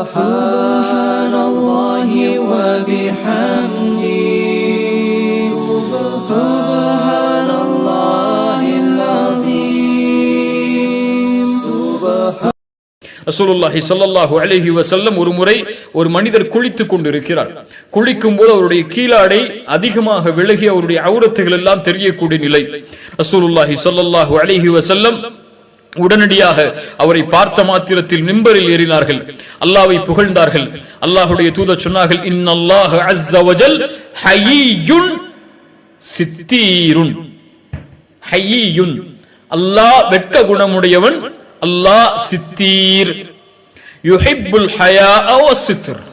سبحان الله وبحمده سبحان الله العظيم سبحان ரசூலுல்லாஹி ஸல்லல்லாஹு அலைஹி வஸல்லம் ஒரு முறை ஒரு மனிதர் குளித்துக் கொண்டிருக்கிறார் குளிக்கும் போது அவருடைய கீழாடை அதிகமாக விலகி அவருடைய அவுரத்துகள் எல்லாம் தெரியக்கூடிய நிலை ரசூலுல்லாஹி ஸல்லல்லாஹு அலைஹி வஸல்லம் உடனடியாக அவரை பார்த்த மாத்திரத்தில் மிம்பரில் ஏறினார்கள். அல்லாவை புகழ்ந்தார்கள். அல்லாஹுடைய தூதர் சொன்னார்கள் இன்னல்லாஹ் அஸ்ஸ ஹய்யுன் சித்தீருன். ஹய்யுன். அல்லாஹ் வெட்க குணமுடையவன் அல்லாஹ் சித்தீர். யுஹிப்புல் ஹயா சித்தர்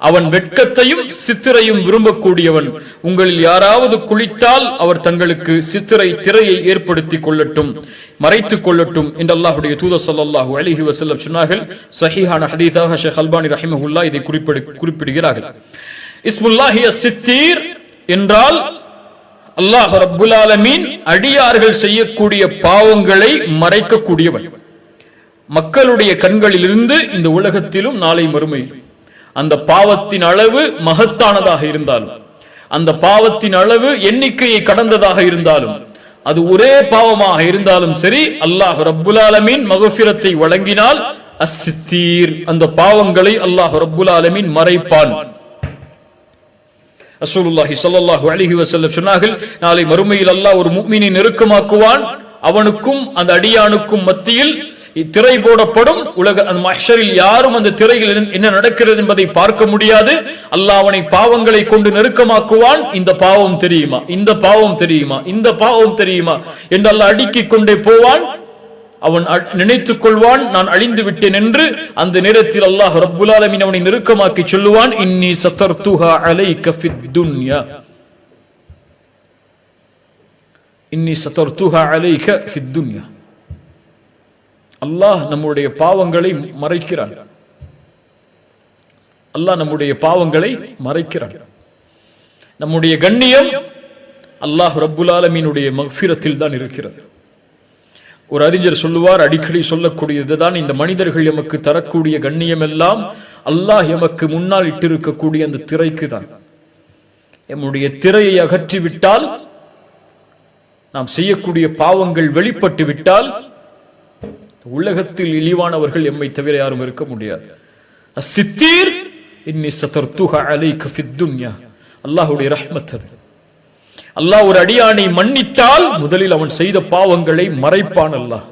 அவன் வெட்கத்தையும் சித்திரையும் விரும்பக்கூடியவன். உங்களில் யாராவது குளித்தால் அவர் தங்களுக்கு சித்திரை திரையை ஏற்படுத்திக் கொள்ளட்டும் மறைத்துக் கொள்ளட்டும் என்று அல்லாஹுடைய தூதர் ஸல்லல்லாஹு அலிஹி வசல்லம் சொன்னார்கள். சஹிஹான ஹதீதாக ஷேக் அல்பானி ரஹிமஹுல்லா இதை குறிப்பிடு குறிப்பிடுகிறார்கள். இஸ்முல்லாஹிய சித்தீர் என்றால் அல்லாஹ் ரப்புல் ஆலமீன் அடியார்கள் செய்யக்கூடிய பாவங்களை மறைக்கக்கூடியவன். மக்களுடைய கண்களிலிருந்து இந்த உலகத்திலும் நாளை மறுமையில் அந்த பாவத்தின் அளவு மகத்தானதாக இருந்தாலும் அந்த பாவத்தின் அளவு எண்ணிக்கையை கடந்ததாக இருந்தாலும் அது ஒரே பாவமாக இருந்தாலும் சரி அல்லாஹ் ரப்புல் ஆலமீன் மகஃபிரத்தை வழங்கினால் அசித்தீர் அந்த பாவங்களை அல்லாஹ் ரப்புல் மறைப்பான். அசூலுல்லாஹி சொல்லல்லாஹு அலைஹி வஸல்லம் சொன்னார்கள் நாளை மறுமையில் அல்லாஹ் ஒரு முக்மினை நெருக்கமாக்குவான். அவனுக்கும் அந்த அடியானுக்கும் மத்தியில் திரை போடப்படும் உலக அந்த யாரும் அந்த திரையில் என்ன- நடக்கிறது என்பதை பார்க்க முடியாது. அல்லாஹ் அவனை பாவங்களை கொண்டு நெருக்கமாக்குவான். இந்த பாவம் தெரியுமா? இந்த பாவம் தெரியுமா? இந்த பாவம் தெரியுமா? என்று அல்லாஹ் அடுக்கிக் கொண்டே போவான். அவன் அ- நினைத்துக் கொள்வான். நான் அழிந்து விட்டேன் என்று அந்த நேரத்தில் அல்லாஹ் ரப்புல் அவனை நெருக்கமாக்கி சொல்லுவான். இன்னி சத்தர்துஹா அலை ஃபித் துன்யா. இன்னி சத்தர்துஹா அலை ஃபித் துன்யா. அல்லாஹ் நம்முடைய பாவங்களை மறைக்கிறான். அல்லாஹ் நம்முடைய பாவங்களை மறைக்கிறான். நம்முடைய கண்ணியம் அல்லாஹ் ரப்புல் ஆலமீனுடைய மஃபிரத்தில் தான் இருக்கிறது. ஒரு அறிஞர் சொல்லுவார் அடிக்கடி சொல்லக்கூடியதுதான் இந்த மனிதர்கள் எமக்கு தரக்கூடிய கண்ணியம் எல்லாம் அல்லாஹ் எமக்கு முன்னால் இட்டிருக்கக்கூடிய அந்த திரைக்கு தான். எம்முடைய திரையை அகற்றி விட்டால் நாம் செய்யக்கூடிய பாவங்கள் வெளிப்பட்டு விட்டால் உலகத்தில் இழிவானவர்கள் எம்மை தவிர யாரும் இருக்க முடியாது. சித்தீர் இன்னி ரஹ்மத் அது. அல்லாஹ் ஒரு அடியானை மன்னித்தால் முதலில் அவன் செய்த பாவங்களை மறைப்பான் அல்லாஹ்.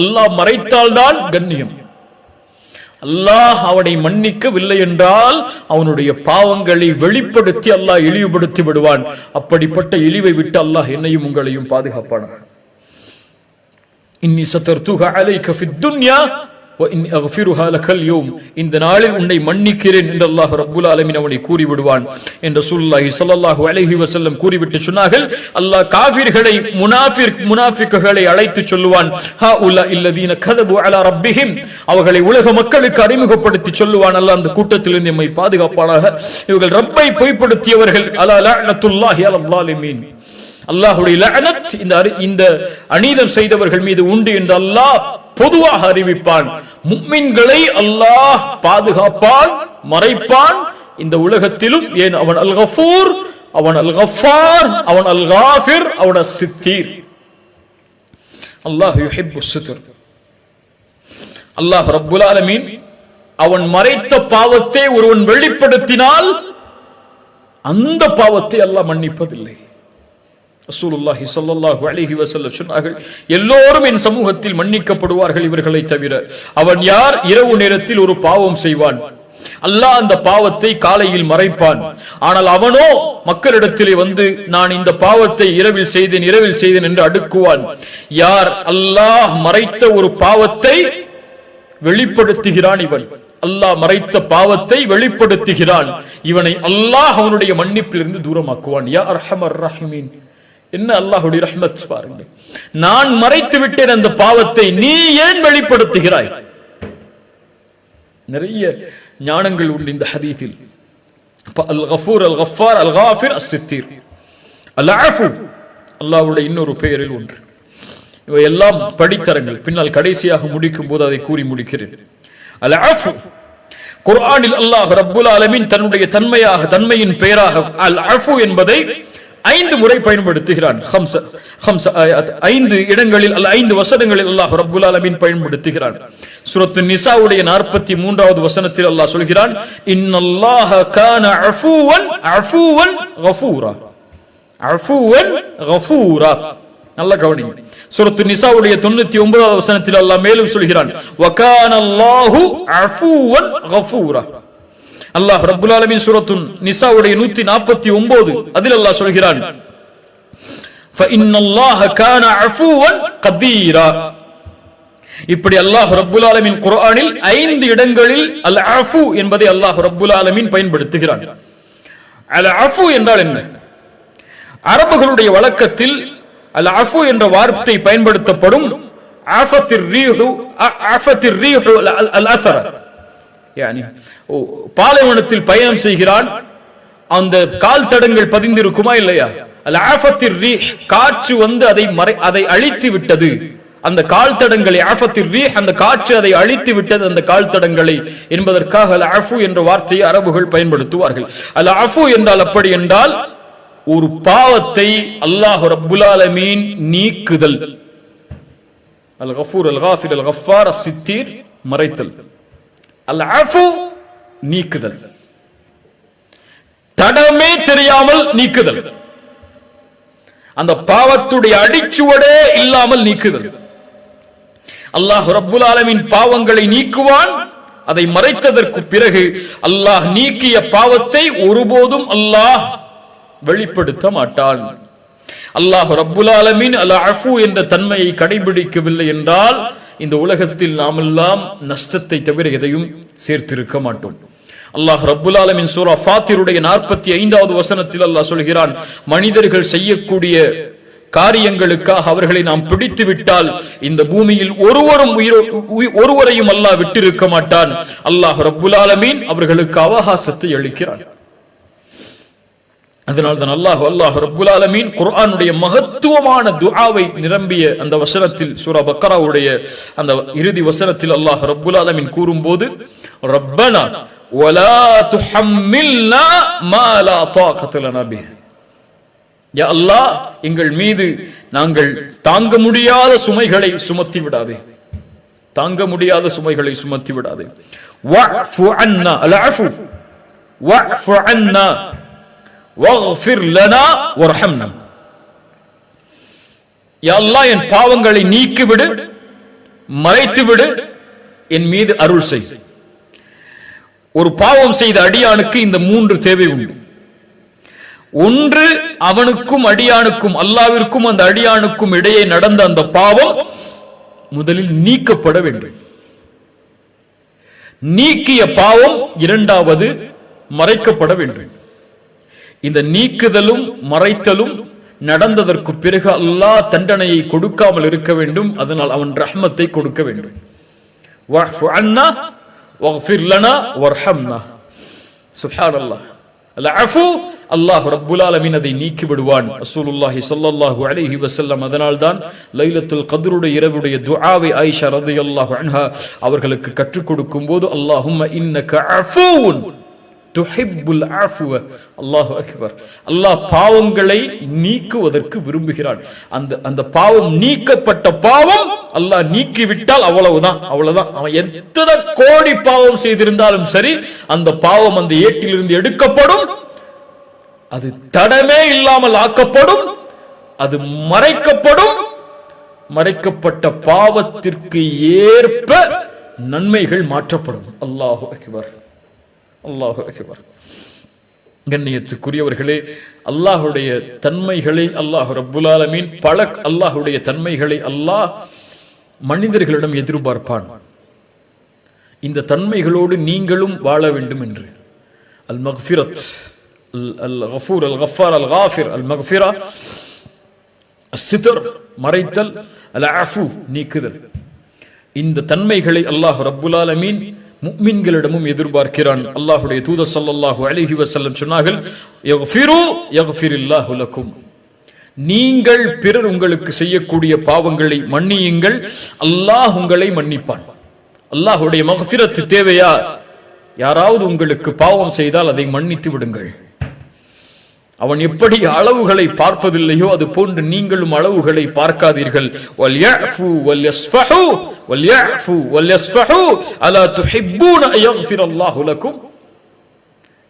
அல்லாஹ் மறைத்தால்தான் கண்ணியம். அல்லாஹ் அவனை மன்னிக்கவில்லை என்றால் அவனுடைய பாவங்களை வெளிப்படுத்தி அல்லாஹ் இழிவுபடுத்தி விடுவான். அப்படிப்பட்ட இழிவை விட்டு அல்லாஹ் என்னையும் உங்களையும் பாதுகாப்பான இன்னி சத்தர்த்துக அலைக்க ஃபித்துன்யா இந்த நாளில் உன்னை மன்னிக்கிறேன் என்று அல்லாஹ் ரபுல் அலமின் அவனை கூறிவிடுவான். என்ற சூல்லாஹி சல்லாஹூ அலஹி வசல்லம் கூறிவிட்டு சொன்னார்கள். அல்லாஹ் காபிர்களை முனாஃபிக்குகளை அழைத்து சொல்லுவான். ஹா உலா இல்லதீன கதபு அலா ரப்பிஹிம். அவர்களை உலக மக்களுக்கு அறிமுகப்படுத்தி சொல்லுவான். அல்லாஹ் அந்த கூட்டத்திலிருந்து எம்மை பாதுகாப்பானாக. இவர்கள் ரப்பை பொய்ப்படுத்தியவர்கள். அலா லஅனத்துல்லாஹி அலல்லாலிமீன் அல்லாஹுடைய இந்த இந்த அநீதம் செய்தவர்கள் மீது உண்டு என்று அல்லாஹ் பொதுவாக அறிவிப்பான். முக்மின்களை அல்லாஹ் பாதுகாப்பான் மறைப்பான். இந்த உலகத்திலும் ஏன் அவன் அல் கஃபூர் அவன் அல் கஃபார் அவன் அல் காஃபிர் அவன் சித்தீர். அல்லாஹ் யுஹிப்பு சித்ர். அல்லாஹ் ரப்புல் ஆலமீன் அவன் மறைத்த பாவத்தை ஒருவன் வெளிப்படுத்தினால் அந்த பாவத்தை அல்லாஹ் மன்னிப்பதில்லை. ரசூலுல்லாஹி சல்லாஹு அலிஹி வசல்ல சொன்னார்கள் எல்லோரும் என் சமூகத்தில் மன்னிக்கப்படுவார்கள் இவர்களை தவிர அவன் யார்? இரவு நேரத்தில் ஒரு பாவம் செய்வான். அல்லாஹ் அந்த பாவத்தை காலையில் மறைப்பான். ஆனால் அவனோ மக்களிடத்திலே வந்து நான் இந்த பாவத்தை இரவில் செய்தேன் இரவில் செய்தேன் என்று அடுக்குவான். யார்? அல்லாஹ் மறைத்த ஒரு பாவத்தை வெளிப்படுத்துகிறான் இவன். அல்லாஹ் மறைத்த பாவத்தை வெளிப்படுத்துகிறான். இவனை அல்லாஹ் அவனுடைய மன்னிப்பிலிருந்து தூரமாக்குவான். யா அர்ஹமர் ரஹீமீன். என்ன அல்லாஹுடைய ரஹ்மத் பாருங்க. நான் மறைத்து விட்டேன் அந்த பாவத்தை நீ ஏன் வெளிப்படுத்துகிறாய்? நிறைய ஞானங்கள் உண்டு இந்த ஹதீஸில். அல் கஃபூர் அல் கஃபார் அல் காஃபிர் அஸ் சித்தீர் அல் ஆஃபு அல்லாஹ்வுடைய இன்னொரு பெயரில் ஒன்று. இவை எல்லாம் படித்தரங்கள். பின்னால் கடைசியாக முடிக்கும் போது அதை கூறி முடிக்கிறேன். அல் ஆஃபு குர்ஆனில் அல்லாஹ் ரப்புல் ஆலமீன் தன்னுடைய தன்மையாக தன்மையின் பெயராக அல் அஃபு என்பதை ஐந்து முறை பயன்படுத்துகிறான். ஐந்து இடங்களில் அல்ல ஐந்து வசனங்களில் அல்லாஹ் ரபுல் அலமின் பயன்படுத்துகிறான். சுரத்து நிசாவுடைய நாற்பத்தி மூன்றாவது வசனத்தில் அல்லாஹ் சொல்கிறான் இன்னல்லாஹ கான அஃபூவன் அஃபூவன் கஃபூரா. அஃபூவன் கஃபூரா. நல்ல கவனிங்க. சுரத்து நிசாவுடைய தொண்ணூத்தி ஒன்பதாவது வசனத்தில் அல்லாஹ் மேலும் சொல்கிறான் வகான அல்லாஹு அஃபூவன் கஃபூரா. அல்லாஹ் ரபுல் ஆலமின் சுரத்துன் நிசாவுடைய நூத்தி நாற்பத்தி ஒன்பது அதில் அல்லாஹ் சொல்கிறான் இப்படி அல்லாஹ் ரபுல் ஆலமின் குரானில் ஐந்து இடங்களில் அல் அஃபு என்பதை அல்லாஹ் ரபுல் ஆலமின் பயன்படுத்துகிறான். அல் அஃபு என்றால் என்ன? அரபுகளுடைய வழக்கத்தில் அல் அஃபு என்ற வார்த்தை பயன்படுத்தப்படும் ஆஃபத்திர் ரீஹு ஆஃபத்திர் ரீஹு அல் அத்தர பாலைவனத்தில் பயணம் செய்கிறான். அந்த கால் தடங்கள் பதிந்திருக்குமா இல்லையா? காற்று வந்து அதை மறை அதை அழித்து விட்டது. அந்த கால் தடங்களை அந்த காற்று அதை அழித்து விட்டது அந்த கால் தடங்களை என்பதற்காக அல் அஃபு என்ற வார்த்தையை அரபுகள் பயன்படுத்துவார்கள். அல் அஃபு என்றால் அப்படி என்றால் ஒரு பாவத்தை அல்லாஹ் ரப்புல் நீக்குதல். அல் கஃபூர் அல் காஃபிர் அல் கஃபார் சித்தீர் மறைத்தல். அல் அஃபு நீக்குதல். தடமே தெரியாமல் நீக்குதல். அந்த பாவத்துடைய அடிச்சுவடே இல்லாமல் நீக்குதல். அல்லாஹ் ரப்புல் ஆலமின் பாவங்களை நீக்குவான் அதை மறைத்ததற்கு பிறகு அல்லாஹ் நீக்கிய பாவத்தை ஒருபோதும் அல்லாஹ் வெளிப்படுத்த மாட்டான். அல்லாஹ் ரப்புல் ஆலமின் அல் அஃபு என்ற தன்மையை கடைபிடிக்கவில்லை என்றால் இந்த உலகத்தில் நாமெல்லாம் நஷ்டத்தை தவிர எதையும் சேர்த்திருக்க மாட்டோம். அல்லாஹ் ரப்புல் ஆலமின் சூரா ஃபாத்திருடைய நாற்பத்தி ஐந்தாவது வசனத்தில் அல்லாஹ் சொல்கிறான் மனிதர்கள் செய்யக்கூடிய காரியங்களுக்காக அவர்களை நாம் பிடித்து விட்டால் இந்த பூமியில் ஒருவரும் ஒருவரையும் அல்லாஹ் விட்டிருக்க மாட்டான். அல்லாஹ் ரப்புல் ஆலமீன் அவர்களுக்கு அவகாசத்தை அளிக்கிறான். அதனால்தான் அல்லாஹ் அல்லாஹ் ரப்புல் ஆலமீன் குர்ஆனுடைய மகத்துவமான துஆவை நிரம்பிய அந்த வசனத்தில் சூரா பக்கராவுடைய அந்த இறுதி வசனத்தில் அல்லாஹ் ரப்புல் ஆலமின் கூறும்போது ரப்பனா வலா துஹம்மில்னா மா லா தாகத லனா பிஹ் யா அல்லாஹ் எங்கள் மீது நாங்கள் தாங்க முடியாத சுமைகளை சுமத்தி விடாதே. தாங்க முடியாத சுமைகளை சுமத்தி விடாதே. வஃபு அன்னா அல் அஃபு வஃபு அன்னா வஃபிர் லனா வர்ஹம்னா. எல்லா என் பாவங்களை நீக்கிவிடு மறைத்துவிடு என் மீது அருள் செய். ஒரு பாவம் செய்த அடியானுக்கு இந்த மூன்று தேவை உண்டு. ஒன்று அவனுக்கும் அடியானுக்கும் அல்லாவிற்கும் அந்த அடியானுக்கும் இடையே நடந்த அந்த பாவம் முதலில் நீக்கப்பட வேண்டும். நீக்கிய பாவம் இரண்டாவது மறைக்கப்பட வேண்டும். இந்த நீக்குதலும் மறைத்தலும் நடந்ததற்கு பிறகு அல்லாஹ் தண்டனையை கொடுக்காமல் இருக்க வேண்டும். அதனால் அவன் ரஹ்மத்தை கொடுக்க வேண்டும். வஃபு அன்னா வஃபிர் லனா வர்ஹம்னா. சுப்ஹானல்லாஹ் அல் அஃபு அல்லாஹ் ரப்புல் ஆலமீன் அதை நீக்கி விடுவான். ரசூலுல்லாஹி ஸல்லல்லாஹு அலைஹி வஸல்லம் அதனால் தான் லைலத்துல் கத்ருடைய இரவுடைய துஆவை ஆயிஷா ரலியல்லாஹு அன்ஹா அவர்களுக்கு கற்றுக் கொடுக்கும் போது அல்லாஹும்ம இன்னக அஃபூன். துஹிப்புல் ஆஃபுவ. அல்லாஹு அக்பர். அல்லாஹ் பாவங்களை நீக்குவதற்கு விரும்புகிறான். அந்த அந்த பாவம் நீக்கப்பட்ட பாவம் அல்லாஹ் நீக்கிவிட்டால் அவ்வளவுதான் அவ்வளவுதான். அவன் எத்தனை கோடி பாவம் செய்திருந்தாலும் சரி அந்த பாவம் அந்த ஏட்டிலிருந்து எடுக்கப்படும். அது தடமே இல்லாமல் ஆக்கப்படும். அது மறைக்கப்படும். மறைக்கப்பட்ட பாவத்திற்கு ஏற்ப நன்மைகள் மாற்றப்படும். அல்லாஹு அக்பர். அல்லாஹு அகிபர். கண்ணியத்துக்குரியவர்களே அல்லாஹுடைய தன்மைகளை அல்லாஹ் ரப்புல் பல அல்லாஹுடைய தன்மைகளை அல்லாஹ் மனிதர்களிடம் எதிர்பார்ப்பான். இந்த தன்மைகளோடு நீங்களும் வாழ வேண்டும் என்று. அல் மக்ஃபிரத் அல் கஃபூர் அல் கஃபார் அல் காஃபிர் அல் மக்ஃபிரா சிதர் மறைத்தல் அல் அஃபு நீக்குதல். இந்த தன்மைகளை அல்லாஹ் ரப்புல் ஆலமீன் முக்மின்களிடமும் எதிர்பார்க்கிறான். அல்லாஹுடைய தூதர் சல்லாஹு அலிஹி வசல்லம் சொன்னார்கள் நீங்கள் பிறர் உங்களுக்கு செய்யக்கூடிய பாவங்களை மன்னியுங்கள். அல்லாஹ் உங்களை மன்னிப்பான். அல்லாஹுடைய மகஃபிரத்து தேவையா? யாராவது உங்களுக்கு பாவம் செய்தால் அதை மன்னித்து விடுங்கள். அவன் எப்படி அளவுகளை பார்ப்பதில்லையோ அது போன்று நீங்களும் அளவுகளை பார்க்காதீர்கள்.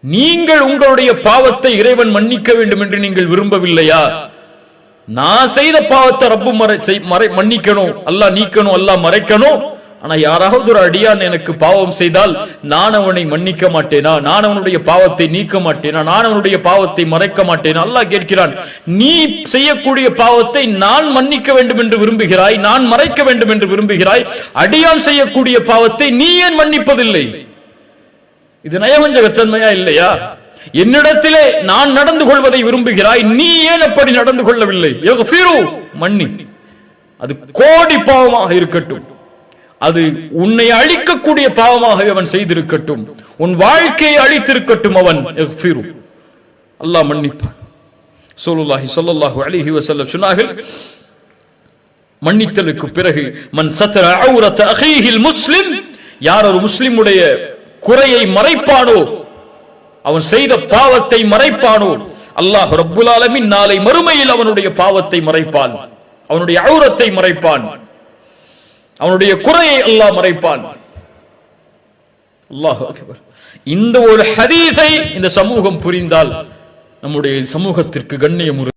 நீங்கள் உங்களுடைய பாவத்தை இறைவன் மன்னிக்க வேண்டும் என்று நீங்கள் விரும்பவில்லையா? நான் செய்த பாவத்தை ரப்பு மறை செய்- மறை மன்னிக்கணும். அல்லாஹ் நீக்கணும் அல்லாஹ் மறைக்கணும். ஆனா யாராவது ஒரு அடியான் எனக்கு பாவம் செய்தால் நான் அவனை மன்னிக்க மாட்டேனா? நான் அவனுடைய பாவத்தை நீக்க மாட்டேனா? நான் அவனுடைய பாவத்தை மறைக்க மாட்டேனா? அல்லாஹ் கேட்கிறான் நீ செய்யக்கூடிய பாவத்தை நான் மன்னிக்க வேண்டும் என்று விரும்புகிறாய் நான் மறைக்க வேண்டும் என்று விரும்புகிறாய். அடியான் செய்யக்கூடிய பாவத்தை நீ ஏன் மன்னிப்பதில்லை? இது நயவஞ்சகத்தன்மையா இல்லையா? என்னிடத்திலே நான் நடந்து கொள்வதை விரும்புகிறாய் நீ ஏன் அப்படி நடந்து கொள்ளவில்லை? மன்னி. அது கோடி பாவமாக இருக்கட்டும். அது உன்னை அழிக்கக்கூடிய பாவமாகவே அவன் செய்திருக்கட்டும். உன் வாழ்க்கையை அழித்திருக்கட்டும் அவன். அல்லாஹ் மன்னிப்பான். ஸல்லல்லாஹு சொல்லல்லாஹு அலிஹி வசல்ல சொன்னார்கள் மன்னித்தலுக்கு பிறகு மன் சத்ர அவுரத் அகைஹில் முஸ்லிம் யார் ஒரு முஸ்லிமுடைய குறையை மறைப்பானோ அவன் செய்த பாவத்தை மறைப்பானோ அல்லாஹ் ரப்புல் ஆலமின் நாளை மறுமையில் அவனுடைய பாவத்தை மறைப்பான். அவனுடைய அவுரத்தை மறைப்பான். அவனுடைய குறையை அல்லாஹ் மறைப்பான். அல்லாஹ் இந்த ஒரு ஹதீஸை இந்த சமூகம் புரிந்தால் நம்முடைய சமூகத்திற்கு கண்ணியம் உரு-